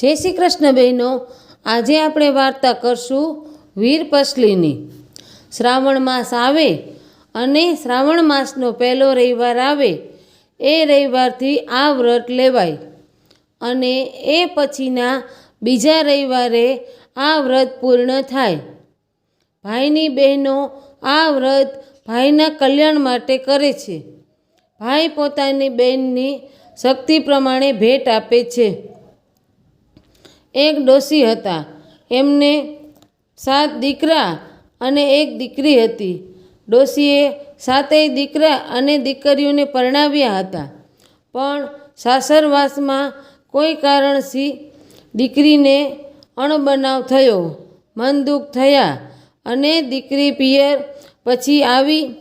જય શ્રી કૃષ્ણ બહેનો, આજે આપણે વાર્તા કરશું વીર પસલીની. શ્રાવણ માસ આવે અને શ્રાવણ માસનો પહેલો રવિવાર આવે, એ રવિવારથી આ વ્રત લેવાય અને એ પછીના બીજા રવિવારે આ વ્રત પૂર્ણ થાય. ભાઈની બહેનો આ વ્રત ભાઈના કલ્યાણ માટે કરે છે. ભાઈ પોતાની બહેનની શક્તિ પ્રમાણે ભેટ આપે છે. એક ડોશી હતા. એમને સાત દીકરા અને એક દીકરી હતી. ડોશીએ સાતેય દીકરા અને દીકરીઓને પરણાવ્યા હતા. પણ સાસરવાસમાં કોઈ કારણથી દીકરીને અણબનાવ થયો. મન દુઃખ થયા અને દીકરી પિયર પછી આવી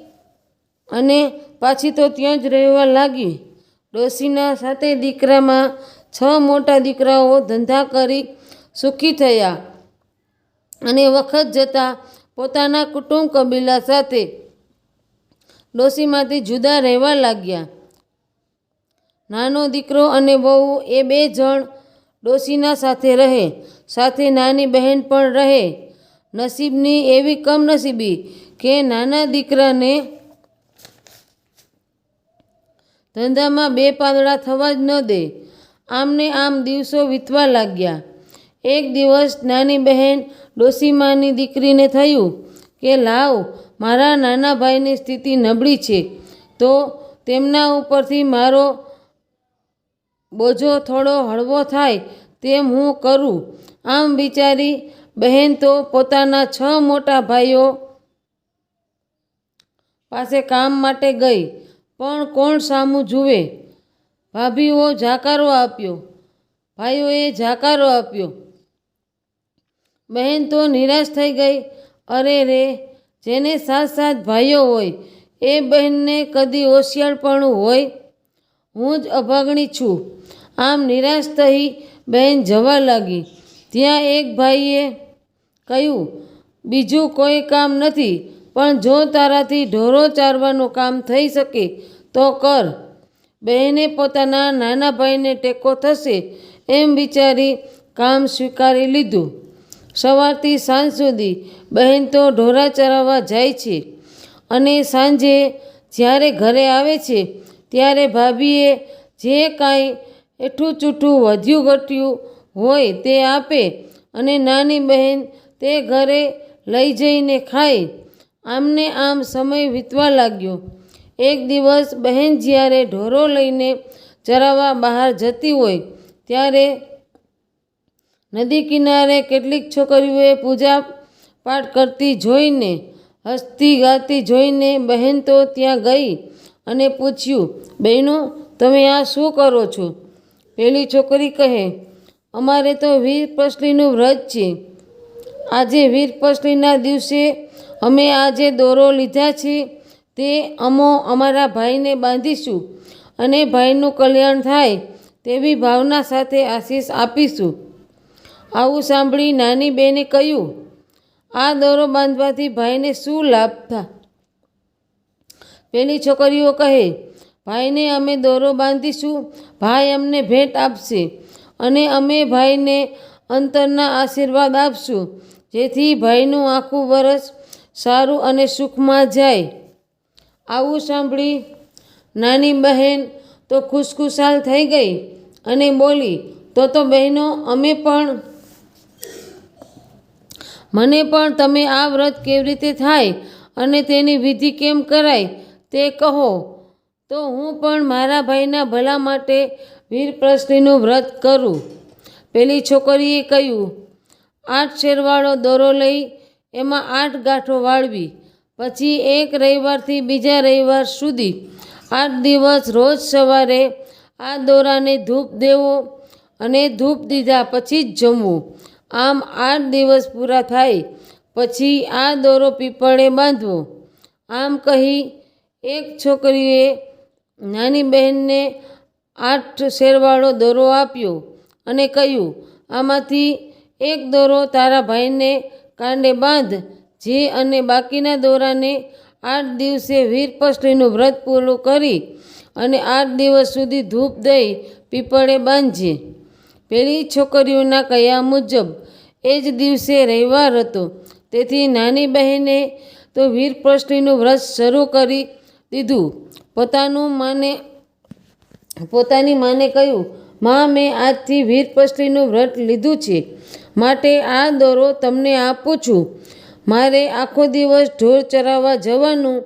અને પાછી તો ત્યાં જ રહેવા લાગી. ડોશીના સાતે દીકરામાં છ મોટા દીકરાઓ ધંધા કરી સુખી થયા અને વખત જતાં પોતાના કુટુંબ કબીલા સાથે ડોશીમાંથી જુદા રહેવા લાગ્યા. નાનો દીકરો અને વહુ એ બે જણ ડોશીના સાથે રહે, સાથે નાની બહેન પણ રહે. નસીબની એવી કમનસીબી કે નાના દીકરાને ધંધામાં બે પાંદડા થવા જ ન દે. આમને આમ દિવસો વીતવા લાગ્યા. એક દિવસ નાની બહેન ડોસીમાની દીકરીને થયું કે, લાવ, મારા નાના ભાઈની સ્થિતિ નબળી છે, તો તેમના ઉપરથી મારો બોજો થોડો હળવો થાય તેમ હું કરું. આમ વિચારી બહેન તો પોતાના છ મોટા ભાઈઓ પાસે કામ માટે ગઈ, પણ કોણ સામું જુએ? ભાભીઓ જાકારો આપ્યો. ભાઈઓએ જાકારો આપ્યો. બહેન તો નિરાશ થઈ ગઈ. અરે રે, જેને સાત સાત ભાઈઓ હોય, એ બહેનને કદી હોશિયારપણું હોય? હું જ અભાગણી છું. આમ નિરાશ થઈ બહેન જવા લાગી. ત્યાં એક ભાઈએ કહ્યું, બીજું કોઈ કામ નથી, પણ જો તારાથી ઢોરો ચારવાનું કામ થઈ શકે, તો કર. બહેને પોતાના નાના ભાઈને ટેકો થશે એમ વિચારી કામ સ્વીકારી લીધું. સવારથી સાંજ સુધી બહેન તો ઢોરા ચરાવવા જાય છે અને સાંજે જ્યારે ઘરે આવે છે ત્યારે ભાભીએ જે કાંઈ એઠું ચૂઠું વધ્યું ઘટ્યું હોય તે આપે અને નાની બહેન તે ઘરે લઈ જઈને ખાય. આમને આમ સમય વીતવા લાગ્યો. એક દિવસ બહેન જ્યારે ઢોરો લઈને ચરાવવા બહાર જતી હોય, ત્યારે નદી કિનારે કેટલીક છોકરીઓએ પૂજા પાઠ કરતી જોઈને, હસતી ગાતી જોઈને બહેન તો ત્યાં ગઈ અને પૂછ્યું, બહેનો, તમે આ શું કરો છો? પેલી છોકરી કહે, અમારે તો વીરપસલીનું વ્રત છે. આજે વીરપસલીના દિવસે અમે આજે દોરો લીધા છે. તે અમો અમારા ભાઈને બાંધીશું અને ભાઈનું કલ્યાણ થાય તેવી ભાવના સાથે આશીષ આપીશું. આવું સાંભળી નાની બેને કહ્યું, આ દોરો બાંધવાથી ભાઈને શું લાભ થા? પેલી છોકરીઓ કહે, ભાઈને અમે દોરો બાંધીશું, ભાઈ અમને ભેટ આપશે અને અમે ભાઈને અંતરના આશીર્વાદ આપશું, જેથી ભાઈનું આખું વરસ સારું અને સુખમાં જાય. આવું સાંભળી, નાની બહેન તો ખુશખુશાલ થઈ ગઈ અને બોલી, તો તો બહેનો, અમે પણ, મને પણ તમે આ વ્રત કેવી રીતે થાય અને તેની વિધિ કેમ કરાય તે કહો. તો હું પણ મારા ભાઈના ભલા માટે વીરપ્રસલીનું વ્રત કરું. પેલી છોકરીએ કહ્યું, આઠ શેરવાળો દોરો લઈ એમાં આઠ ગાંઠો વાળવી. પછી એક રવિવારથી બીજા રવિવાર સુધી આઠ દિવસ રોજ સવારે આ દોરાને ધૂપ દેવો અને ધૂપ દીધા પછી જ જમવું. આમ આઠ દિવસ પૂરા થાય પછી આ દોરો પીપળે બાંધવો. આમ કહી એક છોકરીએ નાની બહેનને આઠ શેરવાળો દોરો આપ્યો અને કહ્યું, આમાંથી એક દોરો તારા ભાઈને કાંડે બાંધ જે અને બાકીના દોરાને આઠ દિવસે વીરપસલીનું વ્રત પૂરું કરી અને આઠ દિવસ સુધી ધૂપ દઈ પીપળે બાંધજે. પેલી છોકરીઓના કયા મુજબ એ જ દિવસે રવિવાર હતો. તેથી નાની બહેને તો વીરપ્રષ્ટિનું વ્રત શરૂ કરી દીધું. પોતાનું માને, પોતાની માને કહ્યું, માં, મેં આજથી વીરપષ્ઠીનું વ્રત લીધું છે. માટે આ દોરો તમને આપું છું. મારે આખો દિવસ ઢોર ચરાવવા જવાનું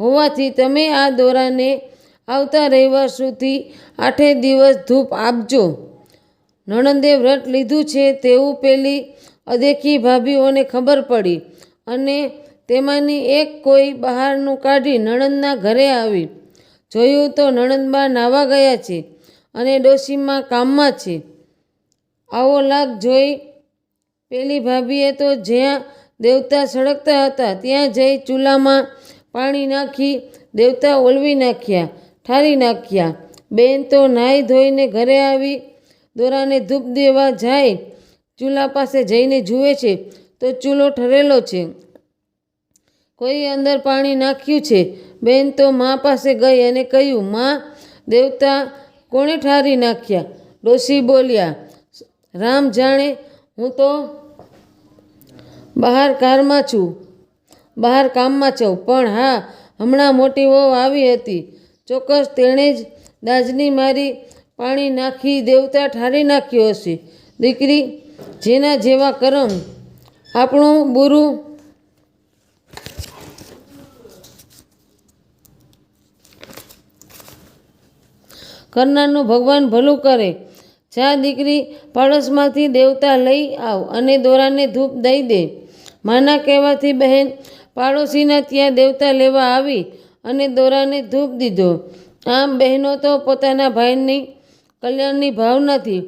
હોવાથી તમે આ દોરાને આવતા રવિવાર સુધી આઠે દિવસ ધૂપ આપજો. નણંદે વ્રત લીધું છે તેવું પેલી અદેખી ભાભીઓને ખબર પડી અને તેમાંની એક કોઈ બહારનું કાઢી નણંદના ઘરે આવી. જોયું તો નણંદબા નાવા ગયા છે અને ડોશીમાં કામમાં છે. આવો લાગ જોઈ પેલી ભાભીએ તો જ્યાં દેવતા સળગતા હતા. ત્યાં જઈ ચૂલામાં પાણી નાખી દેવતા ઓલવી નાખ્યા, ઠારી નાખ્યા. બેન તો નાહી ધોઈને ઘરે આવી, દોરાને ધૂપ દેવા જાય, ચૂલા પાસે જઈને જુએ છે તો ચૂલો ઠરેલો છે. કોઈ અંદર પાણી નાખ્યું છે? બેન તો મા પાસે ગઈ અને કહ્યું, માં, દેવતા કોણે ઠારી નાખ્યા? ડોશી બોલ્યા, રામ જાણે હું તો બહાર કારમાં છું. બહાર કામમાં છું. પણ હા, હમણાં મોટી વહુ આવી હતી. ચોક્કસ તેણે જ દાજની મારી પાણી નાખી, દેવતા ઠારી નાખ્યો હશે. દીકરી, જેના જેવા કરમ. આપણું બુરું કરનારનું ભગવાન ભલું કરે. જા દીકરી, પાડોશમાંથી દેવતા લઈ આવ અને દોરાને ધૂપ દઈ દે. માના કહેવાથી બહેન, પાડોશીના ત્યાં દેવતા લેવા આવી અને દોરાને ધૂપ દીધો. આમ બહેનો તો પોતાના ભાઈની કલ્યાણની ભાવનાથી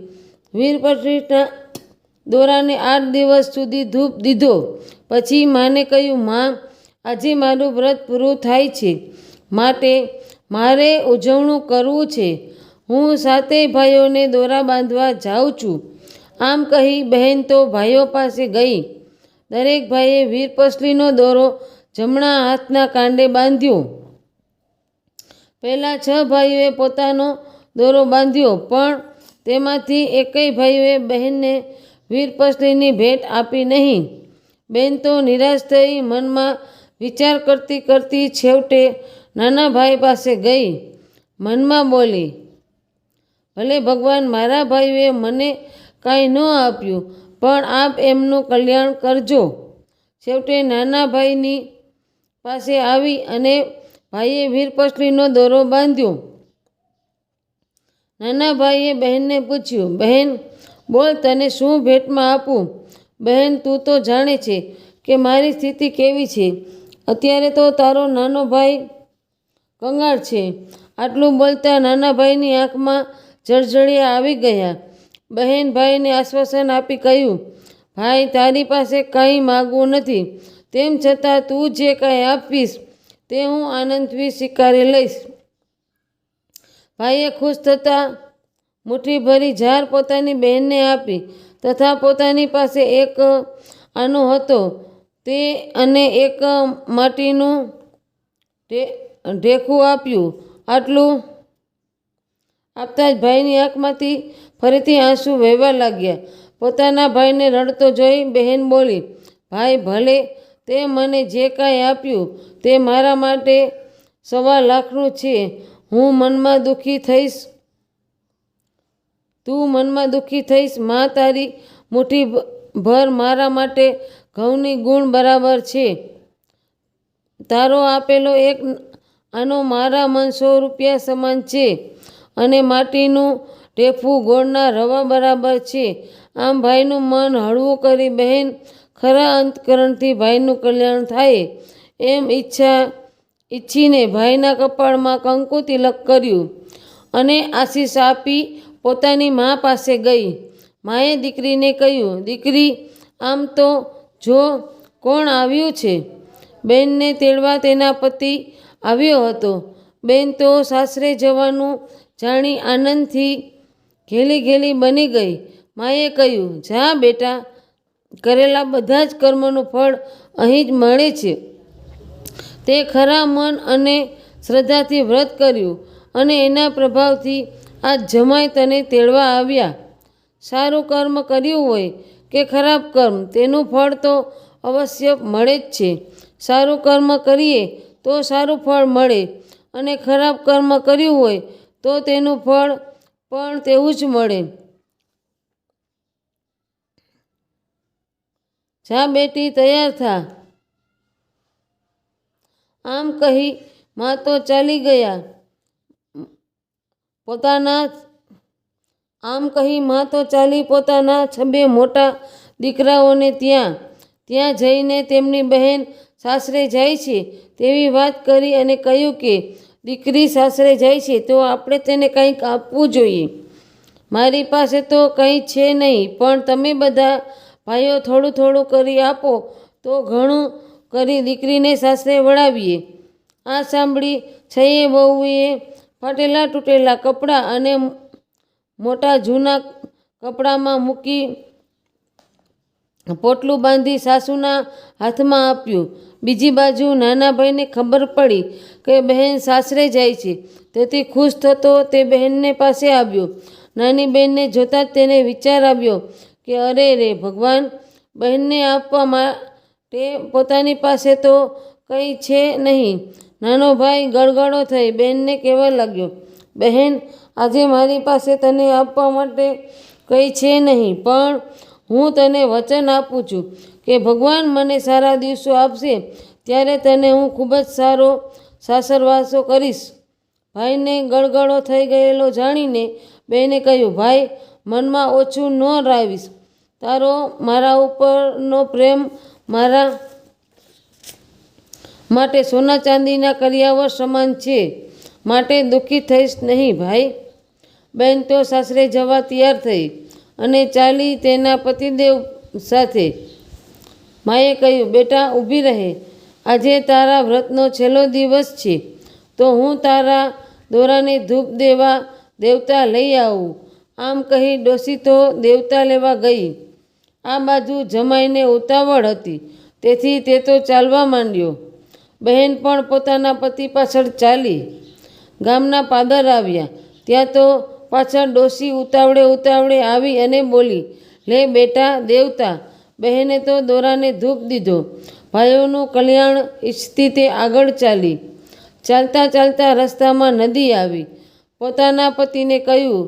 વીર પ્રતિષ્ઠા દોરાને આઠ દિવસ સુધી ધૂપ દીધો. પછી માને કહ્યું, માં, આજે મારું વ્રત પૂરું થાય છે. માટે મારે ઉજવણું કરવું છે. હું સાતેય ભાઈઓને દોરા બાંધવા જાઉં છું. આમ કહી બહેન તો ભાઈઓ પાસે ગઈ. દરેક ભાઈએ વીરપસલીનો દોરો જમણા હાથના કાંડે બાંધ્યો. પહેલાં છ ભાઈઓએ પોતાનો દોરો બાંધ્યો, પણ તેમાંથી એકેય ભાઈઓએ બહેનને વીરપસલીની ભેટ આપી નહીં. બેન તો નિરાશ થઈ મનમાં વિચાર કરતી કરતી છેવટે નાના ભાઈ પાસે ગઈ. મનમાં બોલી, ભલે ભગવાન મારા ભાઈઓએ મને કાંઈ ન આપ્યું પણ આપ એમનું કલ્યાણ કરજો. છેવટે નાના ભાઈની પાસે આવી અને ભાઈએ વીરપસલીનો દોરો બાંધ્યો. નાના ભાઈએ બહેનને પૂછ્યું, બહેન, બોલ તને શું ભેટમાં આપું? બહેન, તું તો જાણે છે કે મારી સ્થિતિ કેવી છે. અત્યારે તો તારો નાનો ભાઈ કંગાળ છે. આટલું બોલતા નાના ભાઈની આંખમાં જળજળિયા આવી ગયા. બહેન ભાઈને આશ્વાસન આપી કહ્યું, ભાઈ, તારી પાસે કંઈ માગવું નથી. તેમ છતાં તું જે કાંઈ આપીશ, તે હું આનંદથી સ્વીકારી લઈશ. ભાઈએ ખુશ થતાં મુઠ્ઠી ભરી ઝાર પોતાની બહેનને આપી તથા પોતાની પાસે એક આનો હતો, તે અને એક માટીનું ઢે- ઢેકું આપ્યું. આટલું આપતા જ ભાઈની આંખમાંથી ફરીથી આંસુ વહેવા લાગ્યા. પોતાના ભાઈને રડતો જોઈ બહેન બોલી, ભાઈ, ભલે તે મને જે કાંઈ આપ્યું તે મારા માટે સવા લાખનું છે. હું મનમાં દુઃખી થઈશ. તું મનમાં દુઃખી થઈશ. મા તારી મુઠ્ઠી ભર મારા માટે ઘઉંની ગુણ બરાબર છે. તારો આપેલો એક આનો મારા મન સો રૂપિયા સમાન છે. અને માટીનું ઢેફું ગોળના રવા બરાબર છે. આમ ભાઈનું મન હળવું કરી બહેન ખરા અંતકરણથી ભાઈનું કલ્યાણ થાય એમ ઈચ્છા ઈચ્છીને ભાઈના કપાળમાં કંકુ તિલક કર્યું અને આશીષ આપી પોતાની મા પાસે ગઈ. માએ દીકરીને કહ્યું, દીકરી, આમ તો જો કોણ આવ્યું છે? બેનને તેડવા તેના પતિ આવ્યો હતો. બેન તો સાસરે જવાનું જાણી આનંદથી ઘેલી ઘેલી બની ગઈ. માએ કહ્યું, જા બેટા, કરેલા બધા જ કર્મનું ફળ અહીં જ મળે છે. તે ખરા મન અને શ્રદ્ધાથી વ્રત કર્યું અને એના પ્રભાવથી આ જમાય તને તેડવા આવ્યા. સારું કર્મ કર્યું હોય કે ખરાબ કર્મ, તેનું ફળ તો અવશ્ય મળે જ છે. સારું કર્મ કરીએ તો સારું ફળ મળે અને ખરાબ કર્મ કર્યું હોય તો તેનું ફળ પણ તેવું જ મળે. જા બેટી, તૈયાર થા. આમ કહી માં તો ચાલી ગયા. પોતાના આમ કહી માં તો ચાલી પોતાના છબે મોટા દીકરાઓને ત્યાં ત્યાં જઈને તેમની બહેન સાસરે જાય છે તેવી વાત કરી અને કહ્યું કે દીકરી સાસરે જાય છે, તો આપણે તેને કંઈક આપવું જોઈએ. મારી પાસે તો કંઈ છે નહીં, પણ તમે બધા ભાઈઓ થોડું થોડું કરી આપો, તો ઘણું કરી દીકરીને સાસરે વળાવીએ. આ સાંભળી છઈએ વહુએ ફાટેલા તૂટેલા કપડાં અને મોટા જૂના કપડામાં મૂકી પોટલું બાંધી સાસુના હાથમાં આપ્યું. બીજી બાજુ નાના ભાઈને ખબર પડી કે બહેન સાસરે જાય છે. તેથી ખુશ થતો તે બહેનને પાસે આવ્યો. નાની બહેનને જોતાં જ તેને વિચાર આવ્યો કે અરે રે ભગવાન, બહેનને આપવા માટે પોતાની પાસે તો કંઈ છે નહીં. નાનો ભાઈ ગળગળો થઈ બહેનને કહેવા લાગ્યો, બહેન, આજે મારી પાસે તને આપવા માટે કંઈ છે નહીં, પણ હું તને વચન આપું છું કે ભગવાન મને સારા દિવસો આપશે, ત્યારે તને હું ખૂબ જ સારો સાસરવાસો કરીશ. ભાઈને ગળગળો થઈ ગયેલો જાણીને બેને કહ્યું, ભાઈ, મનમાં ઓછું ન રાવીશ. તારો મારા ઉપરનો પ્રેમ મારા માટે સોના ચાંદીના કરિયાવર સમાન છે. માટે દુઃખી થઈશ નહીં, ભાઈ. બેન, તો સાસરે જવા તૈયાર થઈ. અને ચાલી તેના પતિદેવ સાથે. માએ કહ્યું, બેટા, ઊભી રહે. આજે તારા વ્રતનો છેલ્લો દિવસ છે. તો હું તારા દોરાને ધૂપ દેવા દેવતા લઈ આવું. આમ કહી ડોસી તો દેવતા લેવા ગઈ. આ બાજુ જમાઈને ઉતાવળ હતી. તેથી તે તો ચાલવા માંડ્યો. બહેન પણ પોતાના પતિ પાછળ ચાલી. ગામના પાદર આવ્યા. ત્યાં તો પાછળ ડોસી ઉતાવળે ઉતાવળે આવી અને બોલી, લે બેટા, દેવતા, બહેને તો દોરાને ધૂપ દીધો. ભાઈઓનું કલ્યાણ ઈચ્છતી તે આગળ ચાલી. ચાલતા ચાલતા રસ્તામાં નદી આવી. પોતાના પતિને કહ્યું,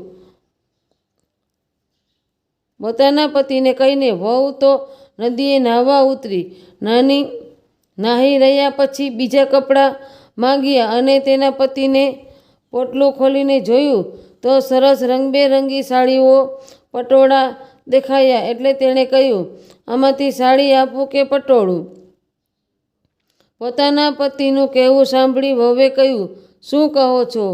પોતાના પતિને કહીને, વહુ તો નદીએ નાહવા ઉતરી. નાની, નાહી રહ્યા પછી બીજા કપડાં માંગ્યા અને તેના પતિને પોટલું ખોલીને જોયું. તો સરસ રંગબેરંગી સાડીઓ પટોળા દેખાયા એટલે તેણે કહ્યું, આમાંથી સાડી આપવું કે પટોળું? પોતાના પતિનું કહેવું સાંભળી વહુએ કહ્યું, શું કહો છો?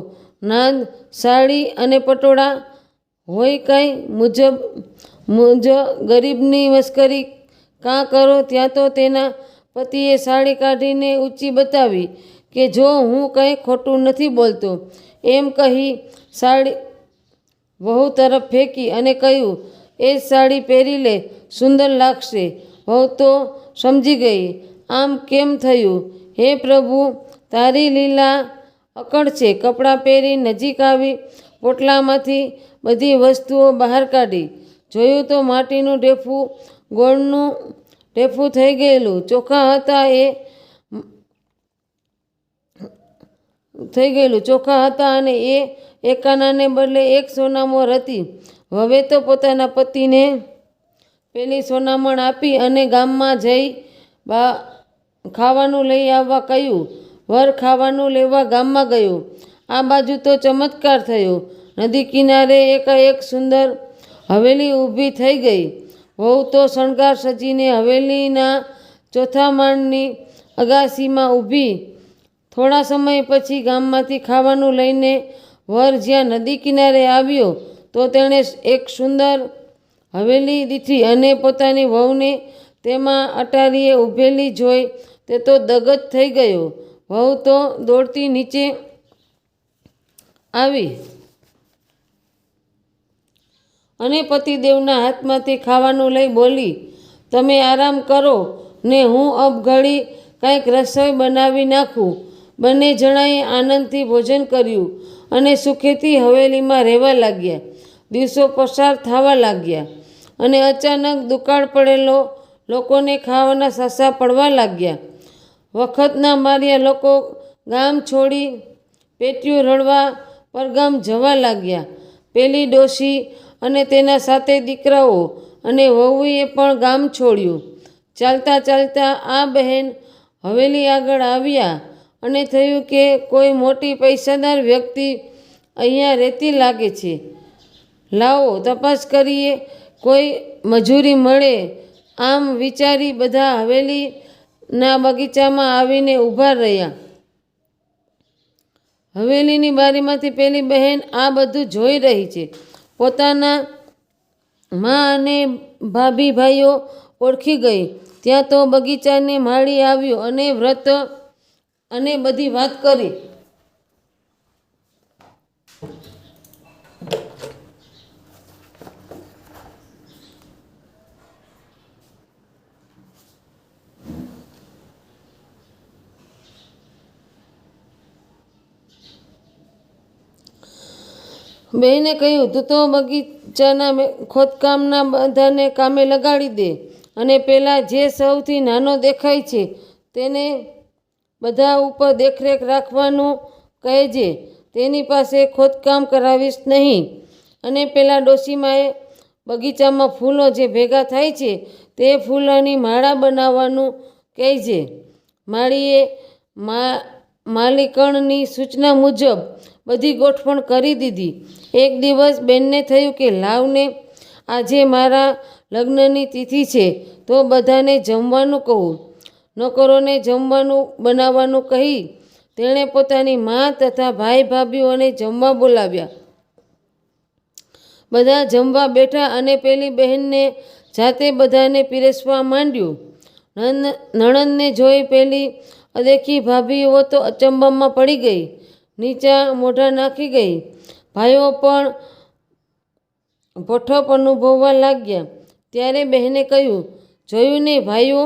નાદ, સાડી અને પટોળા હોય કાંઈ મુજબ, મુજ ગરીબની મસ્કરી કાં કરો ત્યાં તો તેના પતિએ સાડી કાઢીને ઊંચી બતાવી કે જો હું કંઈ ખોટું નથી બોલતો એમ કહી સાડી વહુ તરફ ફેંકી અને કહ્યું, એ જ સાડી પહેરી લે, સુંદર લાગશે. વહુ તો સમજી ગઈ, આમ કેમ થયું? હે પ્રભુ, તારી લીલા અકળ છે, કપડાં પહેરી નજીક આવી પોટલામાંથી બધી વસ્તુઓ બહાર કાઢી. જોયું તો માટીનું ઢેફું, ગોળનું ઢેફું થઈ ગયેલું. ચોખા હતા એ થઈ ગયેલું. ચોખા હતા અને એ એકાનાને બદલે એક સોનામોર હતી. હવે તો પોતાના પતિને પેલી સોનામણ આપી અને ગામમાં જઈ બા ખાવાનું લઈ આવવા કહ્યું. વર ખાવાનું લેવા ગામમાં ગયો. આ બાજુ તો ચમત્કાર થયો. નદી કિનારે એકાએક સુંદર હવેલી ઊભી થઈ ગઈ. વહુ તો શણગાર સજીને હવેલીના ચોથા માળની અગાસીમાં ઊભી થોડા સમય પછી ગામમાંથી ખાવાનું લઈને વર જ્યાં નદી કિનારે આવ્યો, તો તેણે એક સુંદર હવેલી દીઠી અને પોતાની વહુને તેમાં અટારીએ ઊભેલી જોઈ તે તો દગજ થઈ ગયો. વહુ તો દોડતી નીચે આવી અને પતિદેવના હાથમાંથી ખાવાનું લઈ બોલી, તમે આરામ કરો ને હું અબઘડી કંઈક રસોઈ બનાવી નાખું. બંને જણાએ આનંદથી ભોજન કર્યું અને સુખેથી હવેલીમાં રહેવા લાગ્યા. દિવસો પસાર થવા લાગ્યા અને અચાનક દુકાળ પડેલો લોકોને ખાવાના સાસા પડવા લાગ્યા. વખતના માર્યા લોકો ગામ છોડી પેટીયું રડવા પરગામ જવા લાગ્યા. પેલી ડોશી અને તેના સાથે દીકરાઓ અને વહુએ પણ ગામ છોડ્યું. ચાલતા ચાલતા આ બહેન હવેલી આગળ આવ્યા અને થયું કે કોઈ મોટી પૈસાદાર વ્યક્તિ અહીંયા રહેતી લાગે છે. લાવો, તપાસ કરીએ. કોઈ મજૂરી મળે, આમ વિચારી બધા હવેલીના બગીચામાં આવીને ઊભા રહ્યા. હવેલીની બારીમાંથી પેલી બહેન આ બધું જોઈ રહી છે. પોતાના મા અને ભાભી ભાઈઓ ઓળખી ગઈ. ત્યાં તો બગીચાને માળી આવ્યો અને વ્રત અને બધી વાત કરી. બહેને કહ્યું, તું તો બગીચાના ખોદકામના બધાને કામે લગાડી દે અને પહેલાં જે સૌથી નાનો દેખાય છે તેને બધા ઉપર દેખરેખ રાખવાનું કહેજે તેની પાસે ખોદકામ કરાવીશ નહીં. અને પેલા ડોશીમાએ બગીચામાં ફૂલો જે ભેગા થાય છે, તે ફૂલોની માળા બનાવવાનું કહેજે માળીએ મા, માલિકણની સૂચના મુજબ બધી ગોઠવણ કરી દીધી. એક દિવસ બેનને થયું કે, લાવને, આજે મારા લગ્નની તિથિ છે, તો બધાને જમવાનું કહું. નોકરોને જમવાનું બનાવવાનું કહી તેણે પોતાની મા તથા ભાઈ ભાભીઓને જમવા બોલાવ્યા. બધા જમવા બેઠા અને પેલી બહેનને જાતે બધાને પીરસવા માંડ્યું. નણંદને જોઈ પેલી અદેખી ભાભીઓ તો અચંબામાં પડી ગઈ, નીચા મોઢા નાખી ગઈ. ભાઈઓ પણ ભઠ્ઠપ અનુભવવા લાગ્યા. ત્યારે બહેને કહ્યું, જોયું ને ભાઈઓ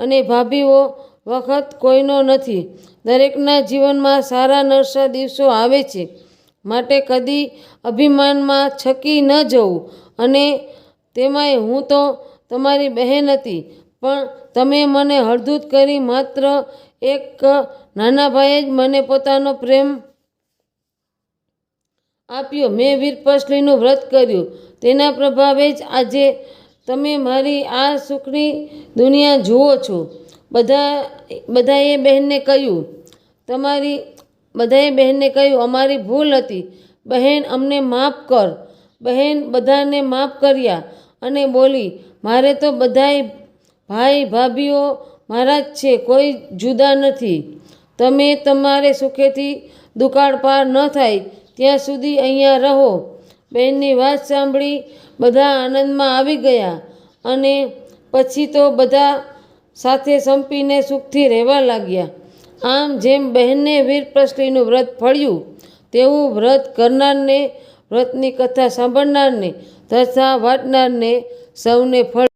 અને ભાભીઓ વખત કોઈનો નથી. દરેકના જીવનમાં સારા નરસા દિવસો આવે છે. માટે કદી અભિમાનમાં છકી ન જવું. અને તેમાંય હું તો તમારી બહેન હતી. પણ તમે મને હળદૂત કરી માત્ર એક નાના ભાઈએ જ મને પોતાનો પ્રેમ આપ્યો. મેં વીરપસલીનું વ્રત કર્યું. તેના પ્રભાવે જ આજે તમે મારી આ સુખની દુનિયા જુઓ છો. બધા, બધાએ બહેનને કહ્યું, તમારી, બધાએ બહેનને કહ્યું, અમારી ભૂલ હતી. બહેન અમને માફ કર. બહેન બધાને માફ કર્યા અને બોલી, મારે તો બધાય ભાઈ ભાભીઓ મારા જ છે, કોઈ જુદા નથી. તમે તમારે સુખેથી દુકાળ પાર ન થાય. ત્યાં સુધી અહીંયા રહો. બહેનની વાત સાંભળી બધા આનંદમાં આવી ગયા અને પછી તો બધા સાથે સંપીને સુખથી રહેવા લાગ્યા. આમ જેમ બહેનને વીરપ્રસલીનું વ્રત ફળ્યું, તેવું વ્રત કરનારને, વ્રતની કથા સાંભળનારને, તથા વાંચનારને સૌને ફળ